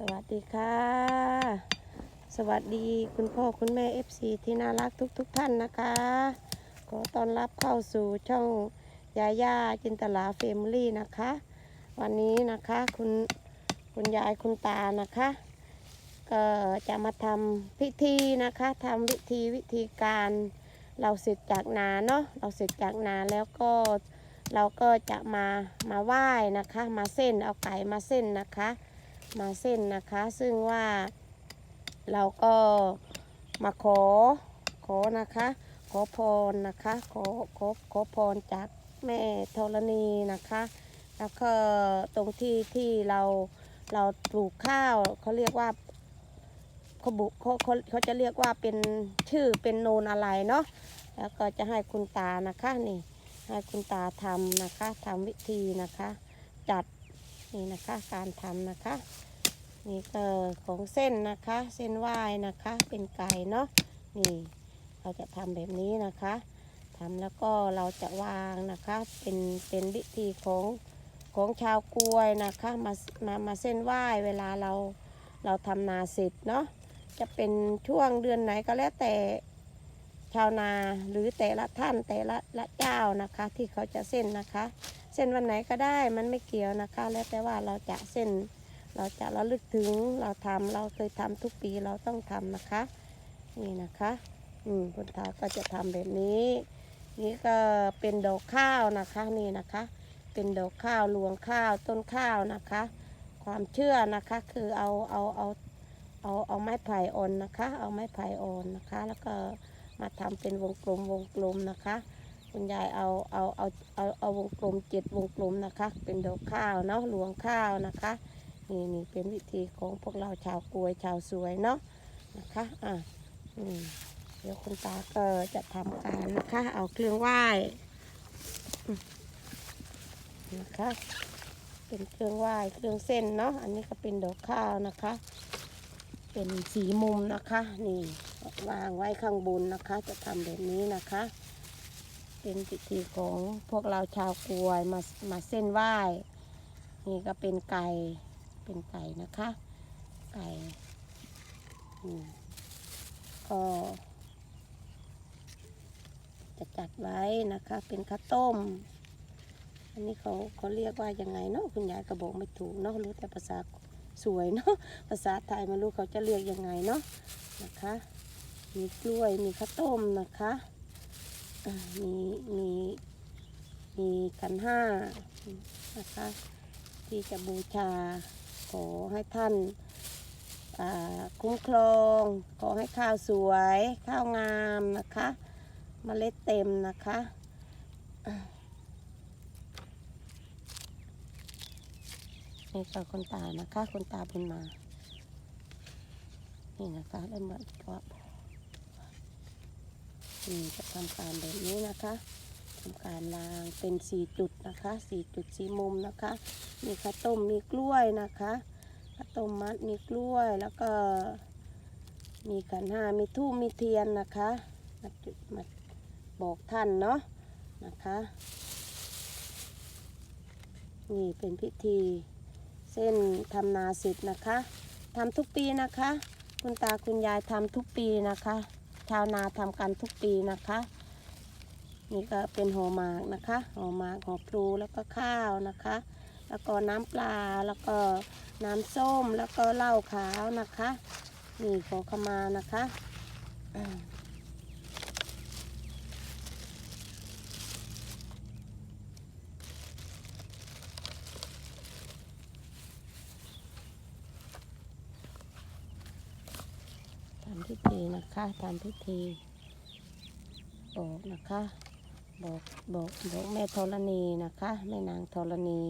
สวัสดีค่ะ สวัสดีคุณพ่อคุณแม่ FC ที่น่ารักทุกๆทท่านนะคะ ขอต้อนรับเข้าสู่ช่องยาย่าจินตลาเฟมิลี่นะคะ วันนี้นะคะคุณคุณยายคุณตานะคะ ก็จะมาทำพิธีนะคะทำวิธีวิธีการเราเสร็จจากนาเนาะเราเสร็จจากนาแล้วก็เราก็จะมามาไหว้นะคะ มาเส้นเอาไก่มาเส้นนะคะ มาเส้นนะคะ ซึ่งว่าเราก็มาขอขอนะคะ ขอพรนะคะ ขอขอขอพรจากแม่ธรณีนะคะ แล้วก็ตรงที่ที่เราเราปลูกข้าวเขาเรียกว่าเขาบุเขาเขาเขาจะเรียกว่าเป็นชื่อเป็นโนนอะไรเนาะแล้วก็จะให้คุณตานะคะนี่ให้คุณตาทำนะคะทำวิธีนะคะ จัดนี่นะคะการทำนะคะ นี่ก็ของเส้นนะคะ เส้นไหว้นะคะ เป็นไก่เนาะนี่เราจะทำแบบนี้นะคะทำแล้วก็เราจะวางนะคะ เป็นเป็นวิธีของของชาวกลวยนะคะมามามาเส้นไหว้เวลาเราเราทำนาเสร็จเนาะจะเป็นช่วงเดือนไหนก็แล้วแต่ชาวนาหรือแต่ละท่านแต่ละละเจ้านะคะ ที่เขาจะเส้นนะคะ เส้นวันไหนก็ได้มันไม่เกี่ยวนะคะ แล้วแต่ว่าเราจะเส้น เราจะระลึกถึงเราทำเราเคยทำทุกปีเราต้องทำนะคะ นี่นะคะ อืมคุณตาก็จะทำแบบนี้ นี่ก็เป็นดอกข้าวนะคะนี่นะคะ เป็นดอกข้าวรวงข้าวต้นข้าวนะคะ ความเชื่อนะคะคือเอาเอาเอาเอาเอาไม้ไผ่อ่อนนะคะ เอาไม้ไผ่อ่อนนะคะ แล้วก็มาทำเป็นวงกลมวงกลมนะคะคุณยายเอาเอาเอาเอาเอาวงกลมเจ็ดวงกลมนะคะ เป็นดอกข้าวเนาะรวงข้าวนะคะ นี่นี่เป็นวิธีของพวกเราชาวกลวยชาวสวยเนาะนะคะอะเดี๋ยวคุณตาก็จะทำการนะคะ เอาเครื่องไหว้นะคะเป็นเครื่องไหว้เครื่องเส้นเนาะอันนี้ก็เป็นดอกข้าวนะคะ เป็นสีมุมนะคะ นี่วางไว้ข้างบนนะคะ จะทำแบบนี้นะคะ เป็นพิธีของพวกเราชาวกวยมามาเส้นไหว้นี่ก็เป็นไก่ เป็นไก่นะคะ ไก่ก็จะจัดไว้นะคะ เป็นข้าวต้ม อันนี้เขาเขาเรียกว่ายังไงเนาะคุณยายก็บอกไม่ถูกเนาะรู้แต่ภาษาสวยเนาะภาษาไทยไม่รู้เขาจะเรียกยังไงเนาะนะคะ มีกล้วยมีข้าวต้มนะคะมีมีมีขันห้านะคะ ที่จะบูชา ขอให้ท่านคุ้มครอง ขอให้ข้าวสวย ข้าวงามนะคะมเมล็ดเต็มนะคะนี่ก็คนตานะคะคนตาบุญมา นี่นะคะได้เหมือนกับนี่จะทำการแบบนี้นะคะ ทำการลางเป็นสี่จุดนะคะสี่จุดสี่มุมนะคะ มีข้าวต้มมีกล้วยนะคะข้าวต้มมัดมีกล้วยแล้วก็มีขันห้ามีทูบมีเทียนนะคะมาจุดมาบอกท่านเนาะนะคะนี่เป็นพิธีเส้นทำนาเสร็จนะคะทำทุกปีนะคะ คุณตาคุณยายทำทุกปีนะคะ ชาวนาทำกันทุกปีนะคะ นี่ก็เป็นห่อหมากนะคะห่อหมากห่อพลูแล้วก็ข้าวนะคะ แล้วก็น้ำปลาแล้วก็น้ำส้มแล้วก็เหล้าขาวนะคะนี่ขอขมานะคะทำพิธีนะคะทำพิธีบอกนะคะ บอกบอกบอกแม่ธรณีนะคะแม่นางธรณี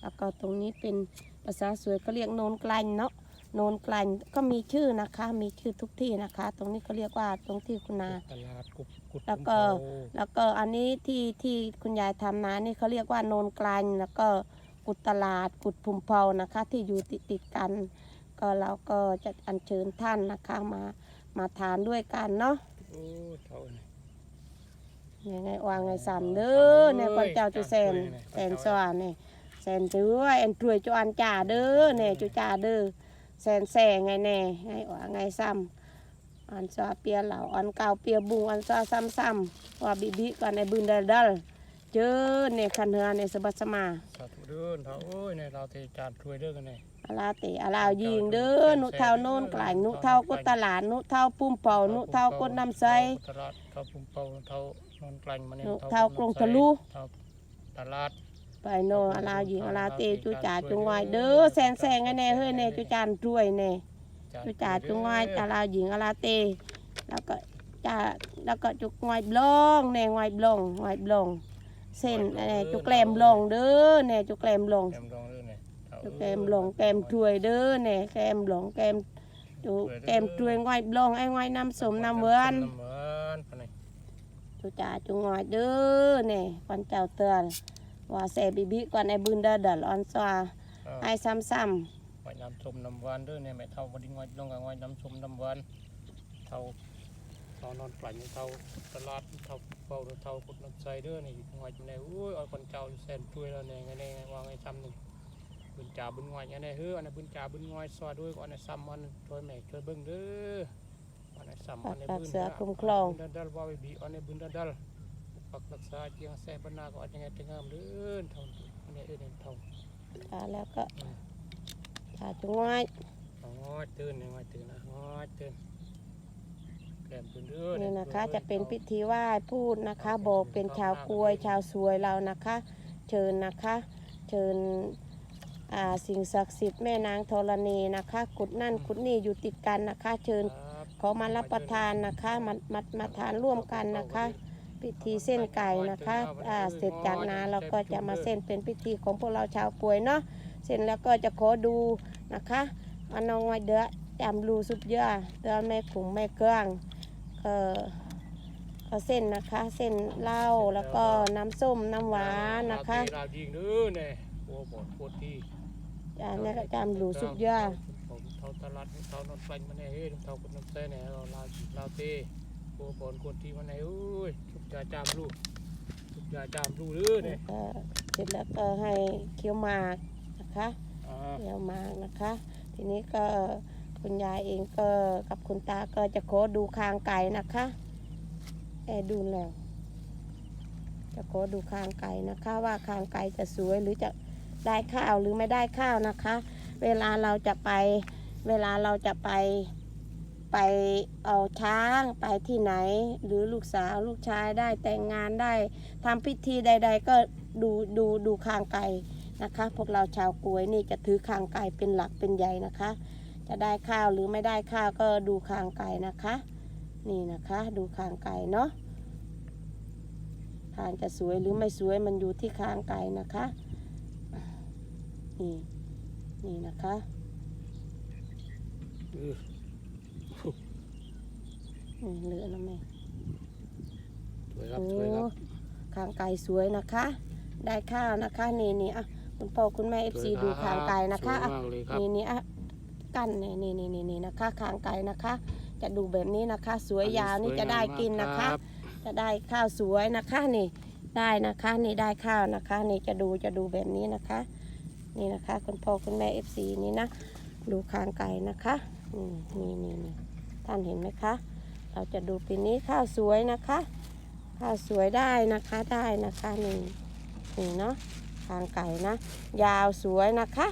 แล้วก็ตรงนี้เป็นภาษาสวยเขาเรียกโนนกลันเนาะโนนกลันก็มีชื่อนะคะ มีชื่อทุกที่นะคะ ตรงนี้เขาเรียกว่าตรงที่คุณนาตลาดกุดกุดแล้วก็กุดโพแล้วก็อันนี้ที่ที่คุณยายทำนานี่เขาเรียกว่าโนนกลันแล้วก็กุดตลาดกุดพุมเพานะคะ ที่อยู่ติดติดๆกัน ก็เราก็จะอัญเชิญท่านนะคะมามาทานด้วยกันเนาะโอ้เท่านี้ยัง ไงวางไงสันเด้อเนี่ยคนเจ้าจุแซนแซนสว่านเนี่ยแซนเด้อแอนตรวยจุอันจ่าเด้อเนี่ยจุจ่าเด้อแซนแซ่ไงแน่ไงว่าไงซ้ำอันซาเปียเหล่าอันเก่าเปียบุงอันซาซ้ำซ้ำว่าบิบิกันในบืนเดลดัลเจอในคันเฮือในสะบัดสมาสาธุเด้อเท่าเอ้ยในเราเทจานช่วยเด้อกันในอาลาเตอาลาวยิงเด้อนุเท่าโน่นกลายนุเท่ากดตลาดนุเท่าปุ่มเป่านุเท่ากดน้ำใสตลาดเท่าปุ่มเป่าเท่า นอนกลางมาเนี่ยเท่ากรงทะลุเท่าตลาดไปโนอาลาวยิงอาลาเตจุจ่าจุงไว้เด้อแซนแซงไงแน่เฮ้ยแน่จุจานรวยแน่จุจ่าจุงไว้อาลาวยิงอาลาเต แล้วก็จ่าแล้วก็จุกงอยบลองแน่งอยบลองงอยบลอง เส้นแน่จุกแกลมลงเด้อแน่จุกแกลมลงแกมลองเด้อเนี่ยเท่าจุกแกลมลงแกลมถวยเด้อแน่แกลมหลงแกลมจุแกลมถวยงอยบลองไอ้งอยน้ำสมน้ำเวินน้ำเวินปานนี้ จุจ่าจุงอยเด้อแน่ก่อนเจ้าเตือนว่าแซ่บิบิก่อนไอ้บุญเด้อเดัลออนซาเออไอ้ซ้ำซ้ไว้น้ำส้มน้ำหวานเด้อเนี่ยแม่เท่าบ่ได้งอยลงกับงอยน้ำส้มน้ำหวานเท่าเท่านอนกลางเท่าตลาดเท่าเป่าเท่ากดน้ำใสเด้อนี่งอยจังได๋อุ้ยเอาคนเจ้าแสนช่วยแล้วเนี่ยไงแน่ว่าไงซ้ำนี่บุญจ่าบุญงอยไงแน่เฮ้ออันนั้นบุญจ่าบุญงอยซอยด้วยก่อนอันนั้นซ้ำมันช่วยแม่ช่วยเบิ่งเด้อ อันนั้นซ้ำอันนี้บุญเดัลดัลว่าไปบีอันนี้บุญดัลดัลปักรักษาเจียงแซ่บรรณาก็อันยังไงจะงามเด้อเท่าอันนี้เอ้ยเท่าำจ่าแล้วก็จ่าจุงอยงอยตื่นงอยตื่นนะงอยตื่นแกมตื่นเด้อนี่นะคะจะเป็นพิธีไหว้พูดนะคะบอกเป็นชาวกลวยชาวสวยเรานะคะ เชิญนะคะ เชิญอ่าสิ่งศักดิ์สิทธิ์แม่นางธรณีนะคะกุดนั่นกุดนี่อยู่ติดกันนะคะ เชิญ ขอมารับประทานนะคะมามามาทานร่วมกันนะคะ พิธีเส้นไก่นะคะอ่าเสร็จจากนั้นเราก็จะมาเส้นเป็นพิธีของพวกเราชาวกลวยเนาะเสร็จแล้วก็จะขอดูนะคะอันนองไว้เดือจำรูสุดเยอะเดือแม่ขุงแม่เกลืองเอ่อก็เส้นนะคะเส้นเหล้าแล้วก็น้ำส้มน้ำหวานนะคะเรายิงเด้อเนี่ยโอ้บอดโคตรที่ จานนี้ก็จำรูสุดเยอะผม เท่าตลาดเท่านอนไฟมาเนี่ยเฮ้ยเท่าคนน้ำใสเนี่ยเราลาลาเต้โอ้บอดโคตรที่มาเนี่ยอุ้ยทุกจ่าจามลูกทุกจ่าจามลูกเด้อเนี่ยก็เสร็จแล้วก็ให้เคี้ยวหมากนะคะเคี้ยวหมากนะคะ ทีนี้ก็คุณยายเองก็กับคุณตาก็จะขอดูคางไก่นะคะแอดูแล้วจะขอดูคางไก่นะคะ ว่าคางไก่จะสวยหรือจะได้ข้าวหรือไม่ได้ข้าวนะคะ เวลาเราจะไป เวลาเราจะไปไปเอาช้างไปที่ไหน หรือลูกสาวลูกชายได้แต่งงานได้ทำพิธีใด ๆ ก็ดูดูดูคางไก่นะคะ พวกเราชาวกล้วยนี่จะถือคางไก่เป็นหลักเป็นใหญ่นะคะ จะได้ข้าวหรือไม่ได้ข้าวก็ดูคางไก่นะคะ นี่นะคะ ดูคางไก่เนาะคางจะสวยหรือไม่สวยมันอยู่ที่คางไก่นะคะนี่นี่นะคะ เออนี่เหลือแล้วไหมสวยครับโอ้สวยครับคางไก่สวยนะคะ ได้ข้าวนะคะนี่นี่อะคุณพ่อคุณแม่เอฟซีดูคางไก่นะคะอะสวยมากเลยครับนี่นี่อะกั้นนี่นี่นี่นี่นี่นะคะคางไก่นะคะ จะดูแบบนี้นะคะ สวยยาวนี่จะได้กินนะคะรับจะได้ข้าวสวยนะคะนี่ได้นะคะนี่ได้ข้าวนะคะ นี่จะดูจะดูแบบนี้นะคะ นี่นะคะ คุณพ่อคุณแม่เอฟซีนี่นะ ดูคางไก่นะคะ นี่นี่นี่ท่านเห็นไหมคะ เราจะดูปีนี้ข้าวสวยนะคะ ข้าวสวยได้นะคะได้นะคะนี่นี่เนาะคางไก่นะ ยาวสวยนะคะ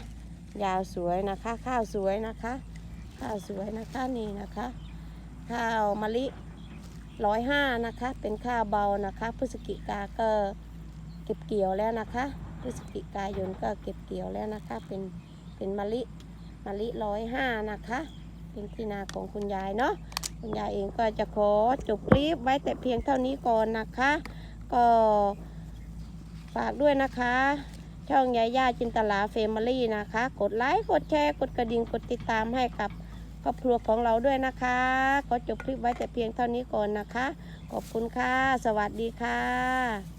ยาวสวยนะคะ ข้าวสวยนะคะ ข้าวสวยนะคะนี่นะคะ ข้าวมะลิร้อยห้านะคะ เป็นข้าวเบานะคะพฤศจิกาก็เก็บเกี่ยวแล้วนะคะพฤศจิกายนก็เก็บเกี่ยวแล้วนะคะ เป็นเป็นมะลิมะลิร้อยห้านะคะ เป็นที่นาของคุณยายเนาะคุณยายเองก็จะขอจบคลิปไว้แต่เพียงเท่านี้ก่อนนะคะ ก็ฝากด้วยนะคะ ช่องยาย่าจินตลาเฟมิลี่นะคะ กดไลค์กดแชร์กดกระดิ่งกดติดตามให้กับครอบครัวของเราด้วยนะคะขอจบคลิปไว้แต่เพียงเท่านี้ก่อนนะคะ ขอบคุณค่ะ สวัสดีค่ะ